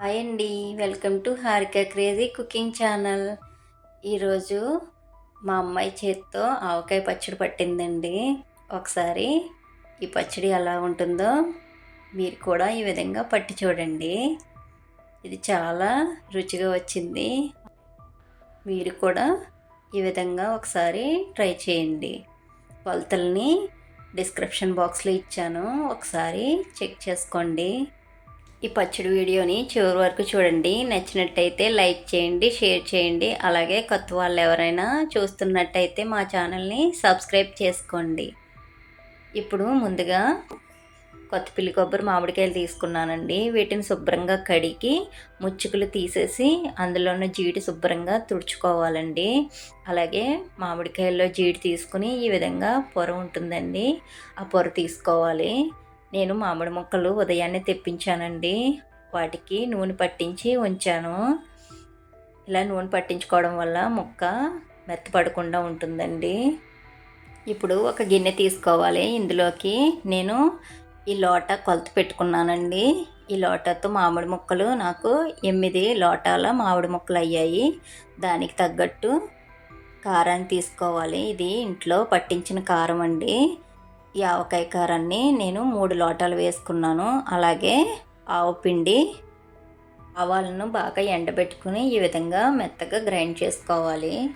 Hi అండి welcome to Harika crazy cooking channel. ఈరోజు మా అమ్మాయి చేత్తో ఆవకాయ పచ్చడి పట్టిందండి. ఒకసారి ఈ పచ్చడి ఎలా ఉంటుందో మీరు కూడా ఈ విధంగా పట్టి చూడండి. ఇది చాలా రుచిగా వచ్చింది. మీరు కూడా ఈ విధంగా ఒకసారి ట్రై చేయండి. కొలతల్ని డిస్క్రిప్షన్ బాక్స్లో ఇచ్చాను. ఒకసారి చెక్ చేసుకోండి. ఈ పచ్చడి వీడియోని చివరి వరకు చూడండి. నచ్చినట్టయితే లైక్ చేయండి షేర్ చేయండి. అలాగే కొత్త వాళ్ళు ఎవరైనా చూస్తున్నట్టయితే మా ఛానల్ని సబ్స్క్రైబ్ చేసుకోండి. ఇప్పుడు ముందుగా కొత్త పిల్లి కొబ్బరి మామిడికాయలు తీసుకున్నానండి. వీటిని శుభ్రంగా కడిగి ముచ్చుకులు తీసేసి అందులో ఉన్న జీడి శుభ్రంగా తుడుచుకోవాలండి. అలాగే మామిడికాయల్లో జీడి తీసుకుని ఈ విధంగా పొర ఉంటుందండి. ఆ పొర తీసుకోవాలి. నేను మామిడి ముక్కలు ఉదయాన్నే తెప్పించానండి. వాటికి నూనె పట్టించి ఉంచాను. ఇలా నూనె పట్టించుకోవడం వల్ల ముక్క మెత్తపడకుండా ఉంటుందండి. ఇప్పుడు ఒక గిన్నె తీసుకోవాలి. ఇందులోకి నేను ఈ లోట కొలత పెట్టుకున్నానండి. ఈ లోటతో మామిడి ముక్కలు నాకు ఎనిమిది లోటాల మామిడి ముక్కలు అయ్యాయి. దానికి తగ్గట్టు కారాన్ని తీసుకోవాలి. ఇది ఇంట్లో పట్టించిన కారం అండి. యావకాయ కారాన్ని నేను మూడు లోటాలు వేసుకున్నాను. అలాగే ఆవు పిండి ఆవాలను బాగా ఎండబెట్టుకుని ఈ విధంగా మెత్తగా గ్రైండ్ చేసుకోవాలి.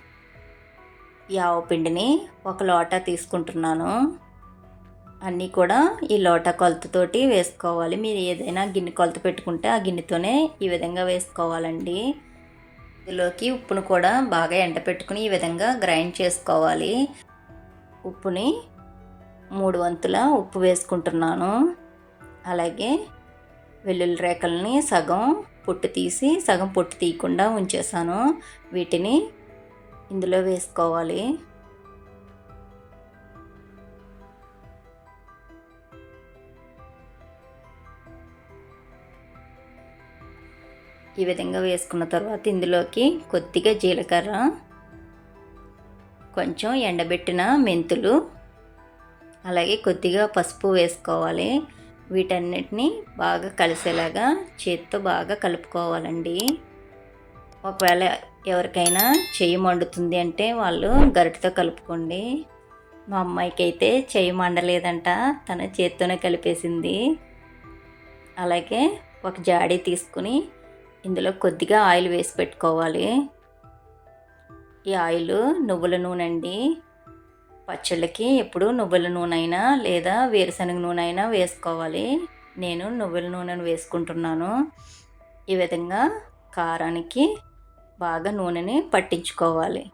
ఈ ఆవు పిండిని ఒక లోటా తీసుకుంటున్నాను. అన్నీ కూడా ఈ లోటా కొలతతోటి వేసుకోవాలి. మీరు ఏదైనా గిన్నె కొలత పెట్టుకుంటే ఆ గిన్నెతోనే ఈ విధంగా వేసుకోవాలండి. ఇందులోకి ఉప్పును కూడా బాగా ఎండపెట్టుకుని ఈ విధంగా గ్రైండ్ చేసుకోవాలి. ఉప్పుని మూడు వంతుల ఉప్పు వేసుకుంటున్నాను. అలాగే వెల్లుల్లి రేకల్ని సగం పొట్టు తీసి సగం పొట్టు తీయకుండా ఉంచేసాను. వీటిని ఇందులో వేసుకోవాలి. ఈ విధంగా వేసుకున్న తర్వాత ఇందులోకి కొద్దిగా జీలకర్ర కొంచెం ఎండబెట్టిన మెంతులు అలాగే కొద్దిగా పసుపు వేసుకోవాలి. వీటన్నిటిని బాగా కలిసేలాగా చేతితో బాగా కలుపుకోవాలండి. ఒకవేళ ఎవరికైనా చెయ్యి మండుతుంది అంటే వాళ్ళు గరిటతో కలుపుకోండి. మా అమ్మాయికి అయితే చెయ్యి మండలేదంట తన చేత్తోనే కలిపేసింది. అలాగే ఒక జాడీ తీసుకుని ఇందులో కొద్దిగా ఆయిల్ వేసి పెట్టుకోవాలి. ఈ ఆయిల్ నువ్వుల నూనె అండి పచ్చళ్ళకి ఎప్పుడు నువ్వుల నూనె అయినా లేదా వేరుశనగ నూనె అయినా వేసుకోవాలి. నేను నువ్వుల నూనెను వేసుకుంటున్నాను. ఈ విధంగా కారానికి బాగా నూనెని పట్టించుకోవాలి.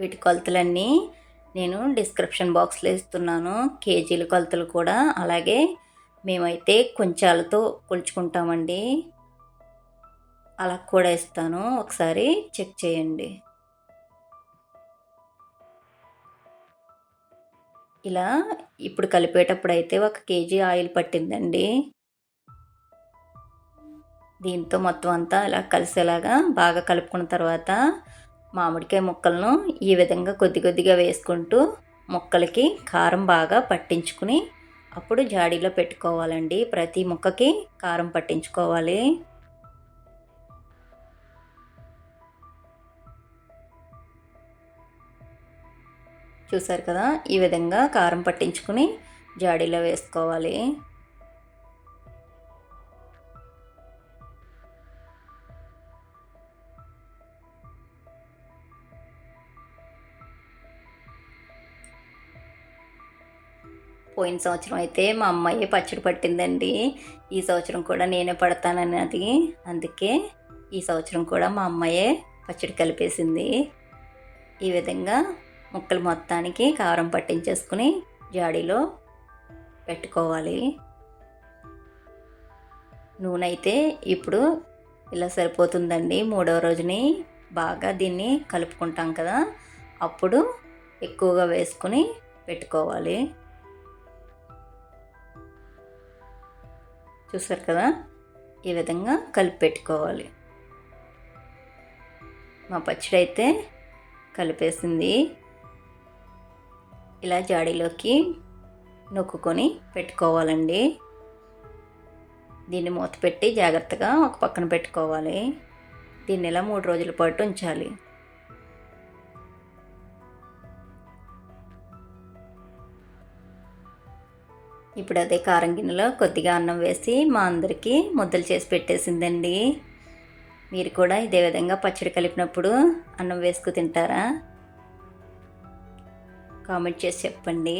వీటి కొలతలన్నీ నేను డిస్క్రిప్షన్ బాక్స్లో ఇస్తున్నాను. కేజీల కొలతలు కూడా. అలాగే మేమైతే కొంచాలతో కొలుచుకుంటామండి. అలా కూడా ఇస్తాను. ఒకసారి చెక్ చేయండి. ఇలా ఇప్పుడు కలిపేటప్పుడు అయితే ఒక కేజీ ఆయిల్ పట్టిందండి. దీంతో మొత్తం అంతా ఇలా కలిసేలాగా బాగా కలుపుకున్న తర్వాత మామిడికాయ ముక్కలను ఈ విధంగా కొద్ది కొద్దిగా వేసుకుంటూ ముక్కలకి కారం బాగా పట్టించుకుని అప్పుడు జాడీలో పెట్టుకోవాలండి. ప్రతి ముక్కకి కారం పట్టించుకోవాలి. చూసారు కదా? ఈ విధంగా కారం పట్టించుకుని జాడీలో వేసుకోవాలి. పోయిన సంవత్సరం అయితే మా అమ్మాయి పచ్చడి పట్టిందండి. ఈ సంవత్సరం కూడా నేనే పడతానన్నది అందుకే ఈ సంవత్సరం కూడా మా అమ్మాయే పచ్చడి కలిపేసింది. ఈ విధంగా ముక్కలు మొత్తానికి కారం పట్టించేసుకుని జాడీలో పెట్టుకోవాలి. నూనె అయితే ఇప్పుడు ఇలా సరిపోతుందండి. మూడవ రోజుని బాగా దీన్ని కలుపుకుంటాం కదా. అప్పుడు ఎక్కువగా వేసుకుని పెట్టుకోవాలి. చూసారు కదా? ఈ విధంగా కలిపి పెట్టుకోవాలి. మా పచ్చడి అయితే కలిపేసింది. ఇలా జాడీలోకి నొక్కుకొని పెట్టుకోవాలండి. దీన్ని మూత పెట్టి జాగ్రత్తగా ఒక పక్కన పెట్టుకోవాలి. దీన్ని ఇలా మూడు రోజుల పాటు ఉంచాలి. ఇప్పుడు అదే కారం గిన్నెలో కొద్దిగా అన్నం వేసి మా అందరికీ ముద్దలు చేసి పెట్టేసిందండి. మీరు కూడా ఇదే విధంగా పచ్చడి కలిపినప్పుడు అన్నం వేసుకు తింటారా? కామెంట్ చేసి చెప్పండి.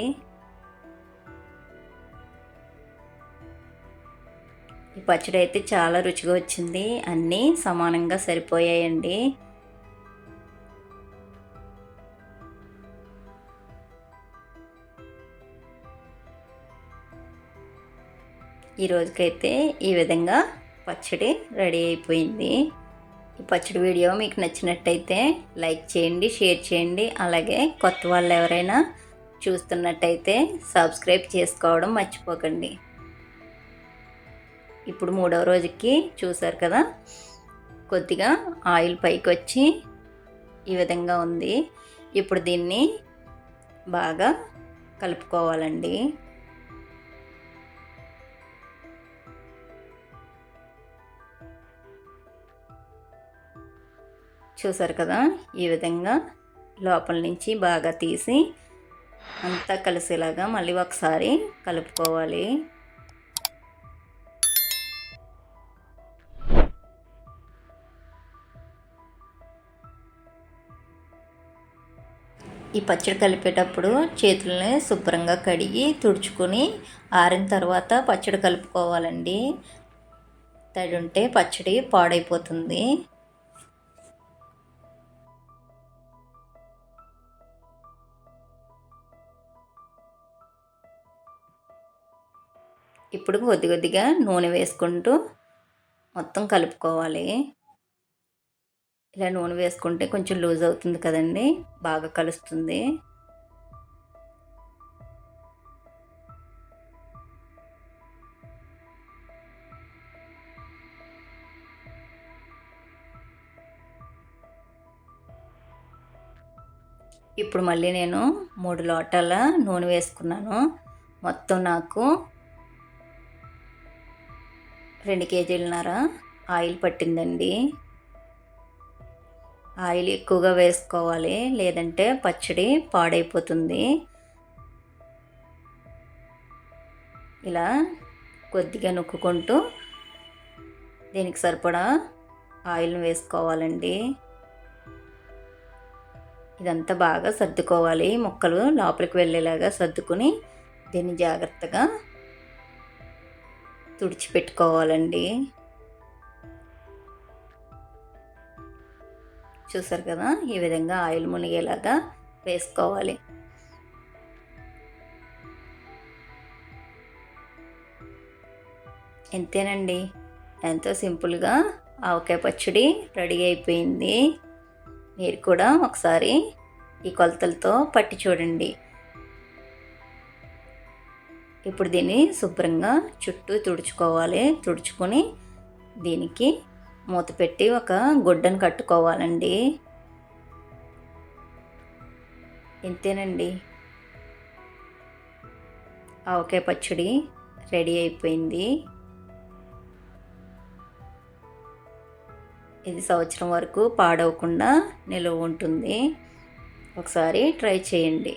ఈ పచ్చడి అయితే చాలా రుచిగా వచ్చింది. అన్నీ సమానంగా సరిపోయాయండి. ఈ రోజుకైతే ఈ విధంగా పచ్చడి రెడీ అయిపోయింది. ఈ పచ్చడి వీడియో మీకు నచ్చినట్టయితే లైక్ చేయండి షేర్ చేయండి. అలాగే కొత్త వాళ్ళు ఎవరైనా చూస్తున్నట్టయితే సబ్స్క్రైబ్ చేసుకోవడం మర్చిపోకండి. ఇప్పుడు మూడవ రోజుకి చూసారు కదా? కొద్దిగా ఆయిల్ పైకి వచ్చి ఈ విధంగా ఉంది. ఇప్పుడు దీన్ని బాగా కలుపుకోవాలండి. చూసారు కదా? ఈ విధంగా లోపల నుంచి బాగా తీసి అంతా కలిసేలాగా మళ్ళీ ఒకసారి కలుపుకోవాలి. ఈ పచ్చడి కలిపేటప్పుడు చేతులని శుభ్రంగా కడిగి తుడుచుకొని ఆరిన తర్వాత పచ్చడి కలుపుకోవాలండి. తడి ఉంటే పచ్చడి పాడైపోతుంది. ఇప్పుడు కొద్ది కొద్దిగా నూనె వేసుకుంటూ మొత్తం కలుపుకోవాలి. ఇలా నూనె వేసుకుంటే కొంచెం లూజ్ అవుతుంది కదండి బాగా కలుస్తుంది. ఇప్పుడు మళ్ళీ నేను మూడు లోటాల నూనె వేసుకున్నాను. మొత్తం నాకు రెండు కేజీలన్నర ఆయిల్ పట్టిందండి. ఆయిల్ ఎక్కువగా వేసుకోవాలి లేదంటే పచ్చడి పాడైపోతుంది. ఇలా కొద్దిగా నొక్కుకుంటూ దీనికి సరిపడా ఆయిల్ని వేసుకోవాలండి. ఇదంతా బాగా సర్దుకోవాలి. ముక్కలు లోపలికి వెళ్ళేలాగా సర్దుకుని దీన్ని జాగ్రత్తగా తుడిచిపెట్టుకోవాలండి. చూసారు కదా ఈ విధంగా ఆయిల్ మునిగేలాగా వేసుకోవాలి. ఎంతేనండి ఎంతో సింపుల్గా ఆవకాయ పచ్చడి రెడీ అయిపోయింది. మీరు కూడా ఒకసారి ఈ కొలతలతో పట్టి చూడండి. ఇప్పుడు దీన్ని శుభ్రంగా చుట్టూ తుడుచుకోవాలి. తుడుచుకొని దీనికి మూత పెట్టి ఒక గుడ్డను కట్టుకోవాలండి. ఇంతేనండి. ఆవకాయ పచ్చడి రెడీ అయిపోయింది. ఇది సంవత్సరం వరకు పాడవకుండా నిలువ ఉంటుంది. ఒకసారి ట్రై చేయండి.